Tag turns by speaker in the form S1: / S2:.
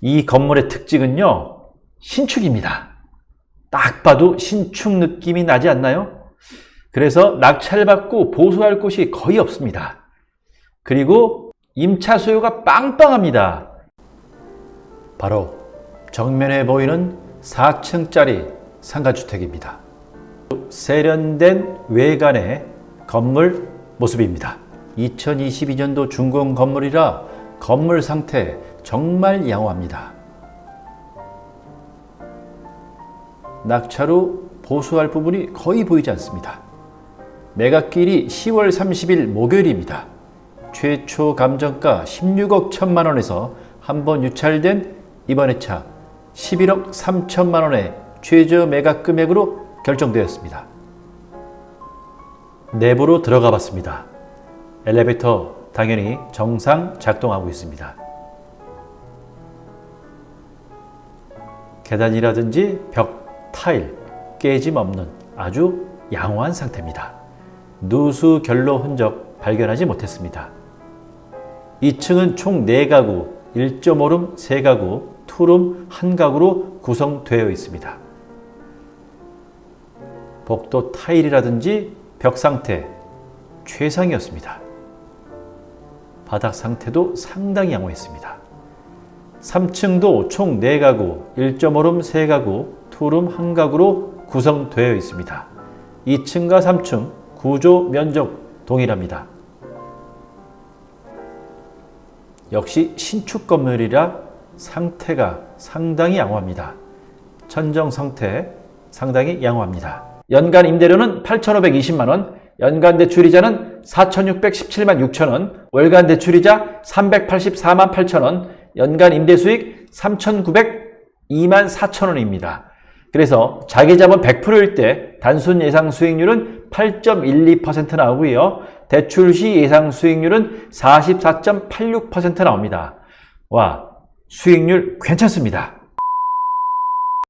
S1: 이 건물의 특징은요, 신축입니다. 딱 봐도 신축 느낌이 나지 않나요? 그래서 낙찰 받고 보수할 곳이 거의 없습니다. 그리고 임차 수요가 빵빵합니다. 바로 정면에 보이는 4층짜리 상가주택입니다. 세련된 외관의 건물 모습입니다. 2022년도 준공 건물이라 건물 상태 정말 양호합니다. 후 보수할 부분이 거의 보이지 않습니다. 매각길이 10월 30일 목요일입니다. 최초 감정가 16억 1천만 원에서 한 번 유찰된 이번 회차 11억 3천만 원의 최저 매각 금액으로 결정되었습니다. 내부로 들어가 봤습니다. 엘리베이터 당연히 정상 작동하고 있습니다. 계단이라든지 벽, 타일 깨짐 없는 아주 양호한 상태입니다. 누수 결로 흔적 발견하지 못했습니다. 2층은 총 4가구, 1.5룸 3가구, 2룸 1가구로 구성되어 있습니다. 복도 타일이라든지 벽 상태 최상이었습니다. 바닥 상태도 상당히 양호했습니다. 3층도 총 4가구, 1.5룸 3가구, 2룸 1가구로 구성되어 있습니다. 2층과 3층 구조 면적 동일합니다. 역시 신축 건물이라 상태가 상당히 양호합니다. 천정 상태 상당히 양호합니다. 연간 임대료는 8,520만 원, 연간 대출이자는 4,617만 6천 원, 월간 대출이자 384만 8천 원, 연간 임대수익 3,902만 4천원입니다. 그래서 자기자본 100%일 때 단순 예상 수익률은 8.12% 나오고요. 대출 시 예상 수익률은 44.86% 나옵니다. 와, 수익률 괜찮습니다.